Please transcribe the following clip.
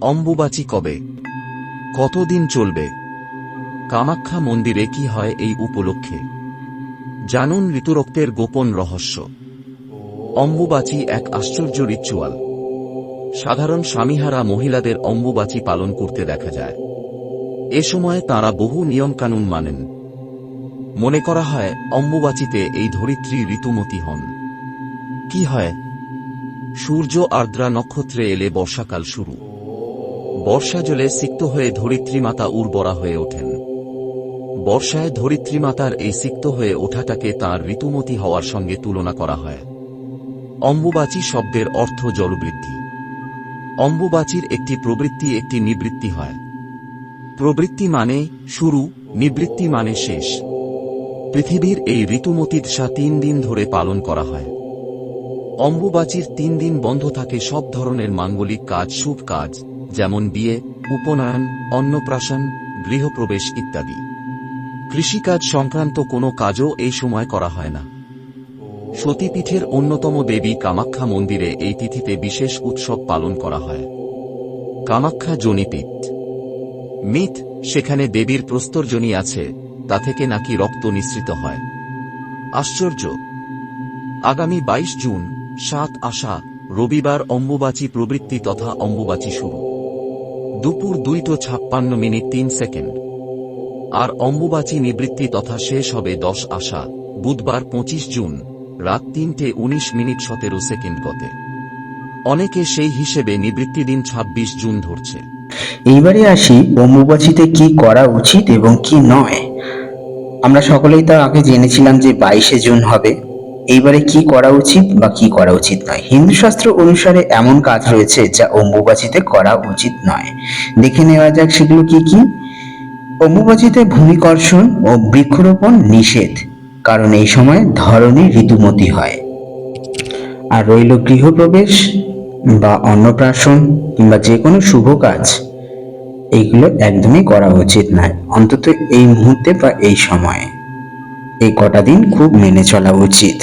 অম্বুবাচী কবে? কতদিন চলবে? কামাখ্যা মন্দিরে কি হয় এই উপলক্ষে? জানুন ঋতুরক্তের গোপন রহস্য। অম্বুবাচী এক আশ্চর্য রিচুয়াল সাধারণ স্বামীহারা মহিলাদের অম্বুবাচী পালন করতে দেখা যায়। এ সময় তাঁরা বহু নিয়মকানুন মানেন। মনে করা হয় অম্বুবাচীতে এই ধরিত্রী ঋতুমতী হন। কি হয়? সূর্য আর্দ্রা নক্ষত্রে এলে বর্ষাকাল শুরু। বর্ষা জলে সিক্ত হয়ে ধরিত্রী মাতা উর্বরা হয়ে ওঠেন। বর্ষায় ধরিত্রী মাতার এই সিক্ত হয়ে ওঠাটাকে তার ঋতুমতি হওয়ার সঙ্গে তুলনা করা হয়। অম্বুবাচী শব্দের অর্থ জলবৃদ্ধি। অম্বুবাচীর একটি প্রবৃত্তি একটি নিবৃত্তি হয়। প্রবৃত্তি মানে শুরু, নিবৃত্তি মানে শেষ। পৃথিবীর এই ঋতুমতিদশা তিন দিন ধরে পালন করা হয়। অম্বুবাচীর তিন দিন বন্ধ থাকে সব ধরনের মাঙ্গলিক কাজ, শুভ কাজ। যেমন বিয়ে, উপনয়ন, অন্নপ্রাশন, গৃহপ্রবেশ ইত্যাদি। কৃষিকাজ সংক্রান্ত কোনো কাজও এই সময় করা হয় না। সতীপীঠের অন্যতম দেবী কামাখ্যা মন্দিরে এই তিথিতে বিশেষ উৎসব পালন করা হয়। কামাখ্যা জনিপীঠ। মিথ, সেখানে দেবীর প্রস্তরজনী আছে, তা থেকে নাকি রক্ত নিঃসৃত হয়। আশ্চর্য। আগামী বাইশ জুন, সাত আশা রবিবার অম্বুবাচী প্রবৃত্তি তথা অম্বুবাচী শুরু। দুপুর দুইটো ছাপ্পান্ন মিনিট তিন সেকেন্ড। আর অম্বুবাচী নিবৃত্তি তথা শেষ হবে দশ আশা, বুধবার পঁচিশ জুন, রাত তিনটে উনিশ মিনিট সতেরো সেকেন্ড গতে। অনেকে সেই হিসেবে নিবৃত্তি দিন ছাব্বিশ জুন ধরছে। এইবারে আসি অম্বুবাচীতে কি করা উচিত এবং কি নয়। আমরা সকলেই তো আগে জেনেছিলাম যে বাইশে জুন হবে। এইবারে কি করা উচিত বা কি করা উচিত নয়? হিন্দু শাস্ত্র অনুসারে এমন কাজ রয়েছে যা অম্বুবাচীতে করা উচিত নয়। দেখে নেওয়া যাক সেগুলো কি কি। অম্বুবাচীতে ভূমিকর্ষণ ও বৃক্ষরোপণ নিষেধ, কারণ এই সময় ধরনী ঋতুমতি হয়। আর রইল গৃহপ্রবেশ বা অন্নপ্রাশন কিংবা যে কোনো শুভ কাজ, এইগুলো একদমই করা উচিত নয়। অন্তত এই মুহূর্তে বা এই সময়ে। এই কটা দিন খুব মেনে চলা উচিত।